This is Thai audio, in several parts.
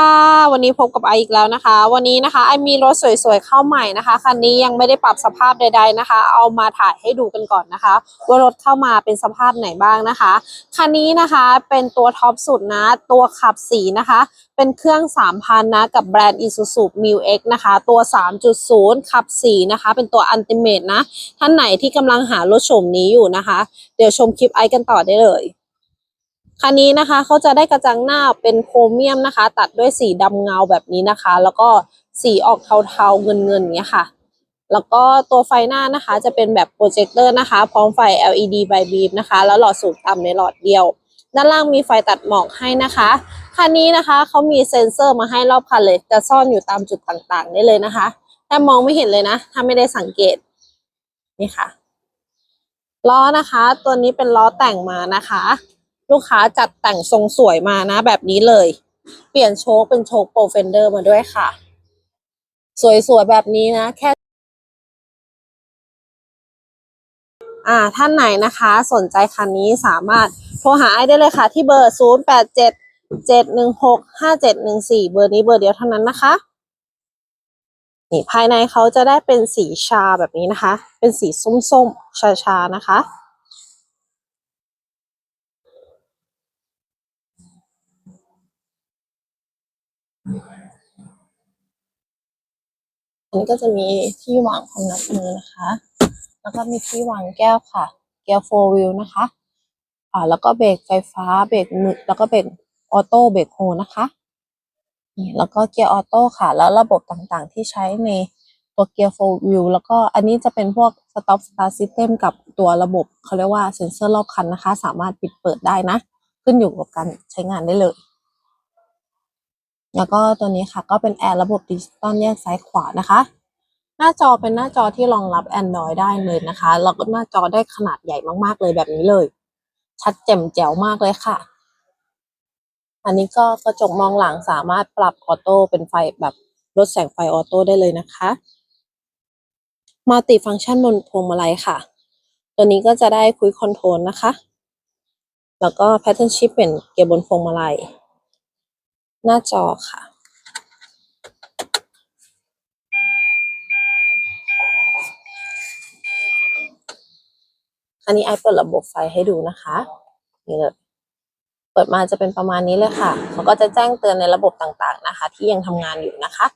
ค่ะวันนี้พบกับไออีกแล้วนะคะ วันนี้นะคะไอมีรถสวยๆเข้าใหม่นะคะคันนี้ยังไม่ได้ปรับสภาพใด ๆนะคะ เอามาถ่ายให้ดูกันก่อนนะคะ ว่ารถเข้ามาเป็นสภาพไหนบ้างนะคะคันนี้นะคะเป็นตัวท็อปสุดนะ ตัวขับสีนะคะ เป็นเครื่อง 3,000 นะ กับแบรนด์ Isuzu m u X นะคะ ตัว 3.0 ขับสีนะคะ เป็นตัว Ultimate นะ ท่านไหนที่กำลังหารถโฉมนี้อยู่นะคะ เดี๋ยวชมคลิปไอกันต่อได้เลย คันนี้นะคะเขาจะได้กระจังหน้าเป็นโครเมียมนะคะ ตัดด้วยสีดำเงาแบบนี้นะคะ แล้วก็สีออกเทาๆเงินๆอย่างเงี้ยค่ะ แล้วก็ตัวไฟหน้านะคะจะเป็นแบบโปรเจคเตอร์นะคะ พร้อมไฟ LED by beam นะคะ แล้วหลอดสูงต่ำในหลอดเดียว ด้านล่างมีไฟตัดหมอกให้นะคะ คันนี้นะคะเขามีเซ็นเซอร์มาให้รอบคันเลย จะซ่อนอยู่ตามจุดต่างๆ ได้เลยนะคะแต่มองไม่เห็นเลยนะ ถ้าไม่ได้สังเกต นี่ค่ะ ล้อนะคะ ตัวนี้เป็นล้อแต่งมานะคะ ลูกค้าจัดแต่งทรงสวยมานะ แบบนี้เลย เปลี่ยนโชคเป็นโชคโปรเฟนเดอร์มาด้วยค่ะ สวยๆแบบนี้นะ แค่ อ่าท่านไหนนะคะ สนใจคันนี้สามารถโทรหาไอ้ได้เลยค่ะ ที่เบอร์ 0 8 7 7 1 6 5 7 1 4 เบอร์นี้เบอร์เดียวเท่านั้นนะคะ นี่ภายในเขาจะได้เป็นสีชาแบบนี้นะคะ เป็นสีส้มๆ ชาๆ นะคะ อันนี้ก็จะมีที่วางความนับมือนะคะ แล้วก็มีที่วางแก้วค่ะ แก้วโฟวิลนะคะ อ่า แล้วก็เบรกไฟฟ้า เบรกมือ แล้วก็เบรกออโต้เบรกโฮนะคะ นี่ แล้วก็เกียร์ออโต้ค่ะ แล้วระบบต่างๆ ที่ใช้ในตัวเกียร์โฟวิลแล้วก็อันนี้จะเป็นพวก stop start system กับตัวระบบเขาเรียกว่าเซ็นเซอร์รอบคันนะคะ สามารถปิดเปิดได้นะ ขึ้นอยู่กับการใช้งานได้เลย แล้วก็ตัวนี้ค่ะก็เป็นแอร์ระบบดิจิตอลแยกซ้ายขวานะคะ หน้าจอเป็นหน้าจอที่รองรับ Android ได้เลยนะคะแล้วก็หน้าจอได้ขนาดใหญ่มากๆเลยแบบนี้เลย ชัดแจ่มแจ๋วมากเลยค่ะ อันนี้ก็กระจกมองหลังสามารถปรับออโต้เป็นไฟแบบลดแสงไฟออโต้ได้เลยนะคะมัลติฟังก์ชันบนพวงมาลัยค่ะ ตัวนี้ก็จะได้คุยคอนโทรลนะคะ แล้วก็แพทเทิร์นชิปเป็นเกียร์บนพวงมาลัย หน้าจอค่ะ อันนี้ไอเปิดระบบไฟให้ดูนะคะนี่เลยเปิดมาจะเป็นประมาณนี้เลยค่ะเขาก็จะแจ้งเตือนในระบบต่างๆนะคะ ที่ยังทำงานอยู่นะคะ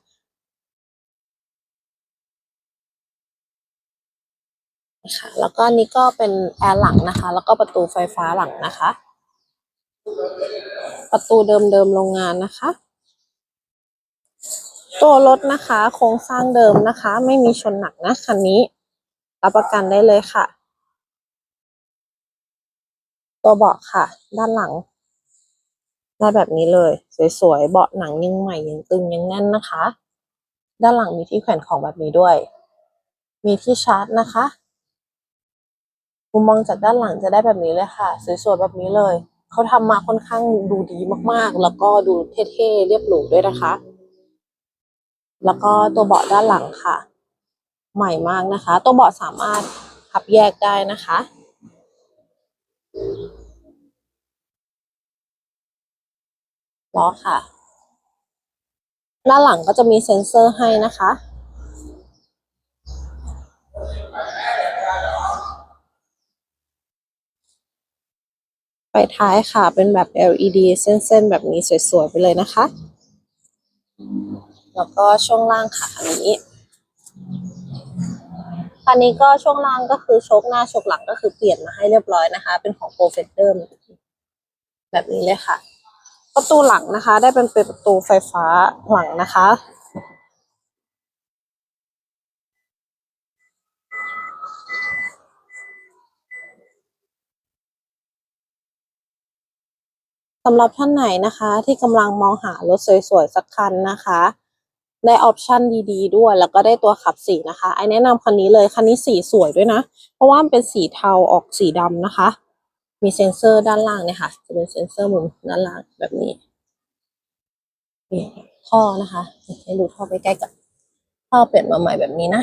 ค่ะแล้วก็นี่ก็เป็นแอร์หลังนะคะ แล้วก็ประตูไฟฟ้าหลังนะคะ ประตูเดิมๆโรงงานนะคะ ตัวรถนะคะโครงสร้างเดิมนะคะ ไม่มีชนหนักนะคันนี้ รับประกันได้เลยค่ะ ตัวเบาะค่ะ ด้านหลัง ได้แบบนี้เลย สวยๆเบาะหนังยังใหม่ยังตึงยังแน่นนะคะ ด้านหลังมีที่แขวนของแบบนี้ด้วย มีที่ชาร์จนะคะมุมมองจากด้านหลังจะได้แบบนี้เลยค่ะ สวยๆแบบนี้เลย เขาทำมาค่อนข้างดูดีมากๆ แล้วก็ดูเท่ๆเรียบหรูด้วยนะคะ แล้วก็ตัวเบาะด้านหลังค่ะ ใหม่มากนะคะ ตัวเบาะสามารถพับแยกได้นะคะ ล้อค่ะ ด้านหลังก็จะมีเซ็นเซอร์ให้นะคะ ท้ายค่ะ เป็นแบบ LED เส้นๆ แบบนี้สวยๆ ไปเลยนะคะ แล้วก็ช่วงล่างค่ะคันนี้คันนี้ก็ช่วงล่างก็คือชคหน้าชคหลังก็คือเปลี่ยนมาให้เรียบร้อยนะคะ เป็นของโปรเฟเดอร์แบบนี้เลยค่ะ ประตูหลังนะคะ ได้เป็นประตูไฟฟ้าหลังนะคะำหรับท่านไหนนะคะที่กำลังมองหารถสวยๆ สักคันนะคะ ได้ออปชันดีๆ ด้วย แล้วก็ได้ตัวขับสีนะคะไอแนะนำคันนี้เลย คันนี้สีสวยด้วยนะ เพราะว่ามันเป็นสีเทาออกสีดำนะคะ มีเซ็นเซอร์ด้านล่างเนี่ยค่ะ จะเป็นเซ็นเซอร์มุมด้านล่างแบบนี้นี่ท่อนะคะให้ดูท่อใกล้ๆกับท่อเปลี่ยนมาใหม่แบบนี้นะ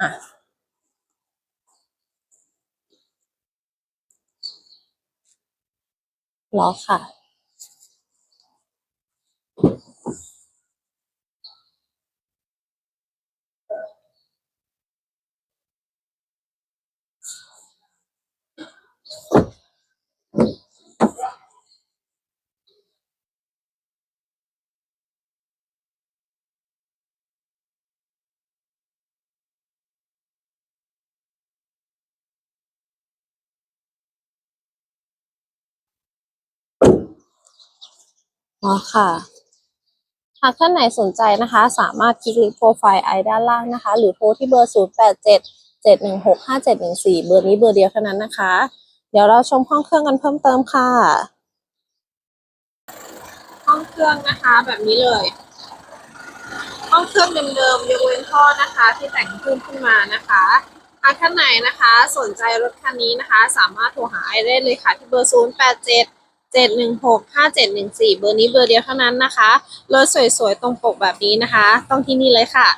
อะ ล้อค่ะ อ๋อค่ะ หากท่านไหนสนใจนะคะ สามารถคลิกลิงก์โปรไฟล์ไอด้านล่างนะคะ หรือโทรที่เบอร์ 0 8 7 7 1 6 5 7 1 4 เบอร์นี้เบอร์เดียวเท่านั้นนะคะ เดี๋ยวเราชมห้องเครื่องกันเพิ่มเติมค่ะ ห้องเครื่องนะคะแบบนี้เลย ห้องเครื่องเดิมๆยกเว้นท่อนะคะ ที่แต่งเพิ่มขึ้นมานะคะหากท่านไหนนะคะ สนใจรถคันนี้นะคะ สามารถโทรหาไอได้เลยค่ะที่เบอร์ 0 8 7 7 1 6 5 7 1 4 เบอร์นี้เบอร์เดียวเท่านั้นนะคะรถสวยๆ ตรงปกแบบนี้นะคะ ต้องที่นี่เลยค่ะ